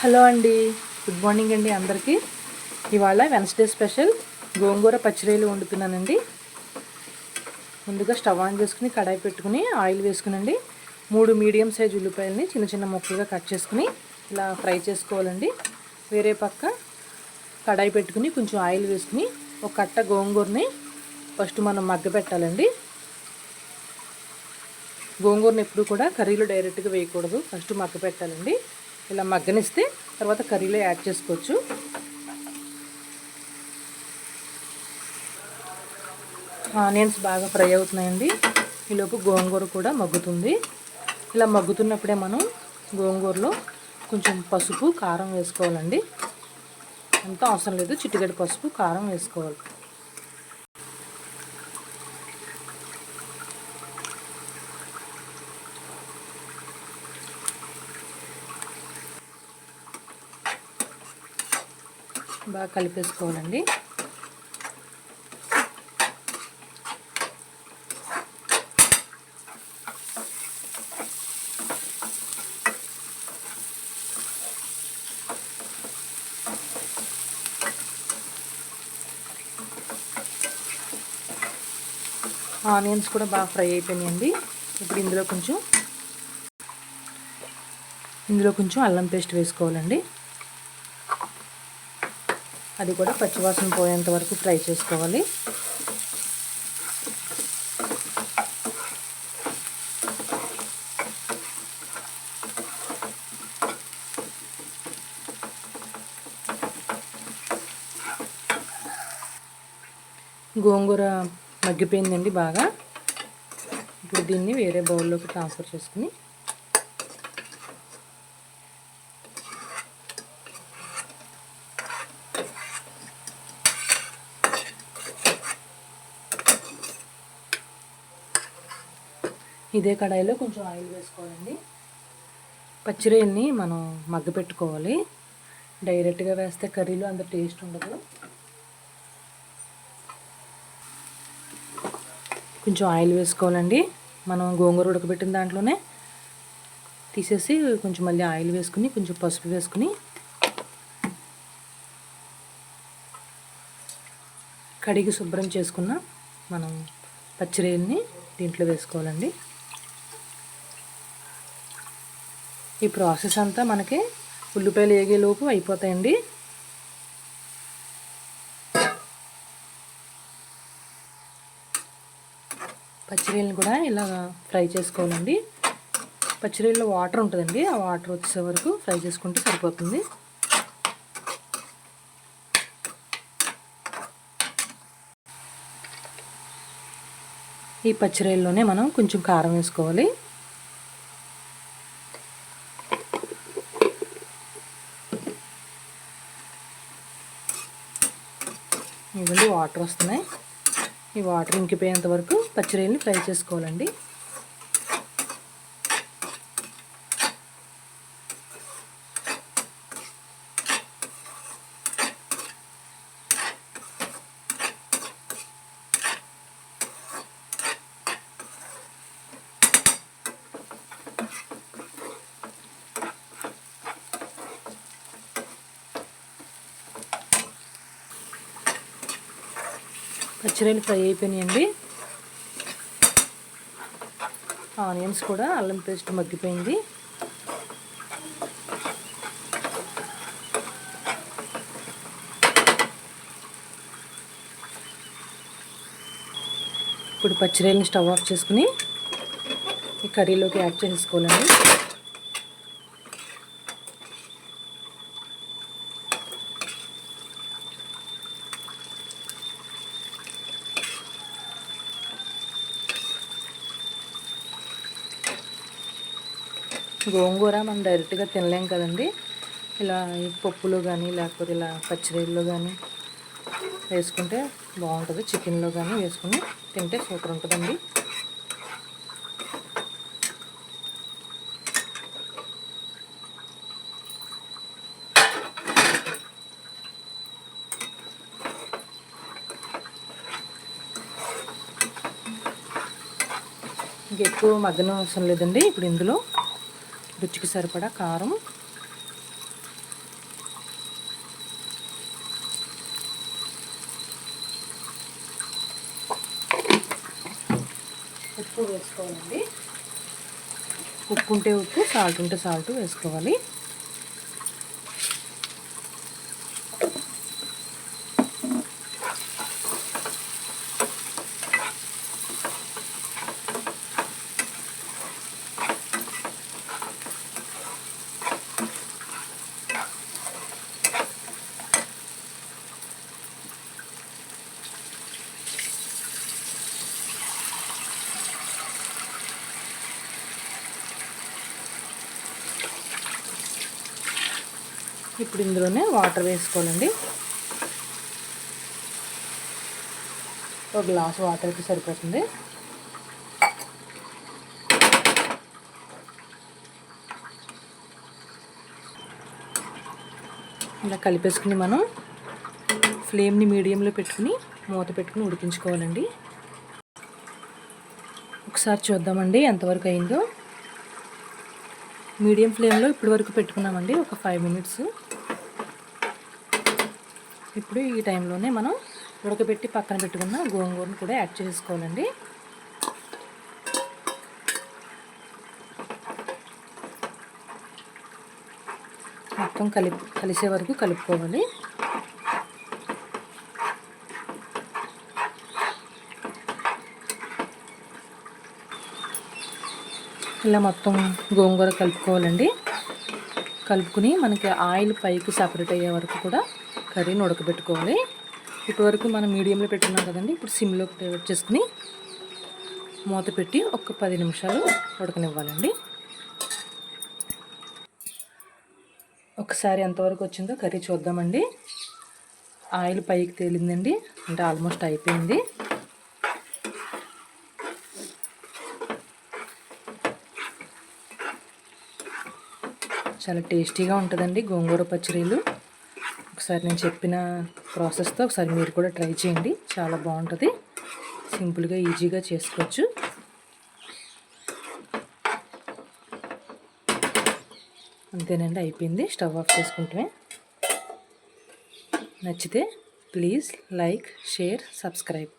Hello అండి. Good morning అండి అందరికీ. ఇవాళ వెన్స్డే స్పెషల్ గోంగూర పచ్చిరేలు వండుతున్నానండి. ముందుగా స్టవ్ ఆన్ చేసుకుని కడాయి పెట్టుకుని ఆయిల్ వేసుకునండి. మూడు మీడియం సైజ్ ఉల్లిపాయలని చిన్న చిన్న ముక్కలుగా కట్ చేసుకుని ఇలా ఫ్రై చేసుకోవాలండి. వేరే పక్క కడాయి పెట్టుకుని కొంచెం ఆయిల్ వేసుకుని ఒక కట్ట గోంగూరని ఫస్ట్ మనం మగ్గ పెట్టాలండి. గోంగూరని ఎప్పుడు కూడా కర్రీలో డైరెక్ట్గా వేయకూడదు. ఫస్ట్ మగ్గ పెట్టాలండి. ఇలా మగ్గనిస్తే తర్వాత కర్రీలో యాడ్ చేసుకోవచ్చు. ఆనియన్స్ బాగా ఫ్రై అవుతున్నాయండి. ఈలోపు గోంగూర కూడా మగ్గుతుంది. ఇలా మగ్గుతున్నప్పుడే మనం గోంగూరలో కొంచెం పసుపు కారం వేసుకోవాలండి. అంత అవసరం లేదు. చిట్టుగడ్డ పసుపు కారం వేసుకోవాలి. బాగా కలిపేసుకోవాలండి. ఆనియన్స్ కూడా బాగా ఫ్రై అయిపోయినాయండి. ఇప్పుడు ఇందులో కొంచెం ఇందులో కొంచెం అల్లం పేస్ట్ వేసుకోవాలండి. అది కూడా పచ్చివాసన పోయేంత వరకు ఫ్రై చేసుకోవాలి. గోంగూర మగ్గిపోయిందండి బాగా. ఇప్పుడు దీన్ని వేరే బౌల్లోకి ట్రాన్స్ఫర్ చేసుకుని ఇదే కడాయిలో కొంచెం ఆయిల్ వేసుకోవాలండి. పచ్చిరొయ్యల్ని మనం మగ్గ పెట్టుకోవాలి. డైరెక్ట్గా వేస్తే కర్రీలో అంత టేస్ట్ ఉండదు. కొంచెం ఆయిల్ వేసుకోవాలండి. మనం గోంగూర ఉడకబెట్టిన దాంట్లోనే తీసేసి కొంచెం మళ్ళీ ఆయిల్ వేసుకుని కొంచెం పసుపు వేసుకుని కడిగి శుభ్రం చేసుకున్న మనం పచ్చిరేల్ని దీంట్లో వేసుకోవాలండి. ఈ ప్రాసెస్ అంతా మనకి ఉల్లిపాయలు వేగేలోపు అయిపోతాయండి. పచ్చిరీలను కూడా ఇలా ఫ్రై చేసుకోవాలండి. పచ్చిరీల్లో వాటర్ ఉంటుందండి. ఆ వాటర్ వచ్చే వరకు ఫ్రై చేసుకుంటే సరిపోతుంది. ఈ పచ్చిరొయ్యల్లోనే మనం కొంచెం కారం వేసుకోవాలి. వాటర్ వస్తున్నాయి. ఈ వాటర్ ఇంకిపోయేంత వరకు పచ్చిరొయ్యని ఫ్రై చేసుకోవాలండి. పచ్చిరొయ్యలు ఫ్రై అయిపోయినాయండి. ఆనియన్స్ కూడా అల్లం పేస్ట్ మగ్గిపోయింది. ఇప్పుడు పచ్చిరొయ్యలని స్టవ్ ఆఫ్ చేసుకుని ఈ కర్రీలోకి యాడ్ చేసుకోవాలండి. గోంగూర మనం డైరెక్ట్గా తినలేం కదండి. ఇలా పప్పులు పప్పులో కానీ లేకపోతే ఇలా పచ్చిరొయ్యల్లో కానీ వేసుకుంటే బాగుంటుంది. చికెన్లో కానీ వేసుకుని తింటే సూపర్ ఉంటుందండి. ఇంకెక్కువ మగ్గనం అవసరం లేదండి. ఇప్పుడు ఇందులో రుచికి సరిపడా కారం. ఉప్పు వేసుకోవాలండి. ఉప్పు ఉంటే ఉప్పు సాల్ట్ ఉంటే సాల్ట్ వేసుకోవాలి. ఇప్పుడు ఇందులోనే వాటర్ వేసుకోవాలండి. ఒక గ్లాస్ వాటర్కి సరిపోతుంది. ఇలా కలిపేసుకుని మనం ఫ్లేమ్ని మీడియంలో పెట్టుకుని మూత పెట్టుకుని ఉడికించుకోవాలండి. ఒకసారి చూద్దామండి ఎంతవరకు అయిందో. మీడియం ఫ్లేమ్లో ఇప్పటి వరకు పెట్టుకున్నామండి ఒక ఫైవ్ మినిట్స్ ఇప్పుడు ఈ టైంలోనే మనం ఉడకబెట్టి పక్కన పెట్టుకున్న గోంగూరను కూడా యాడ్ చేసుకోవాలండి. మొత్తం కలిపి కలిసే వరకు కలుపుకోవాలి. ఇలా మొత్తం గోంగూర కలుపుకోవాలండి. కలుపుకుని మనకి ఆయిల్ పైకి సపరేట్ అయ్యే వరకు కూడా కర్రీని ఉడకబెట్టుకోవాలి. ఇప్పటివరకు మనం మీడియంలో పెట్టున్నాం కదండి. ఇప్పుడు సిమ్లో చేసుకుని మూత పెట్టి ఒక పది నిమిషాలు ఉడకనివ్వాలండి. ఒకసారి ఎంతవరకు వచ్చిందో కర్రీ చూద్దామండి. ఆయిల్ పైకి తేలిందండి. అంటే ఆల్మోస్ట్ అయిపోయింది. చాలా టేస్టీగా ఉంటుందండి గోంగూర పచ్చడిలు. ఒకసారి నేను చెప్పిన ప్రాసెస్తో ఒకసారి మీరు కూడా ట్రై చేయండి. చాలా బాగుంటుంది. సింపుల్గా ఈజీగా చేసుకోవచ్చు. అంతేనండి అయిపోయింది. స్టవ్ ఆఫ్ చేసుకుంటే నచ్చితే ప్లీజ్ లైక్ షేర్ సబ్స్క్రైబ్.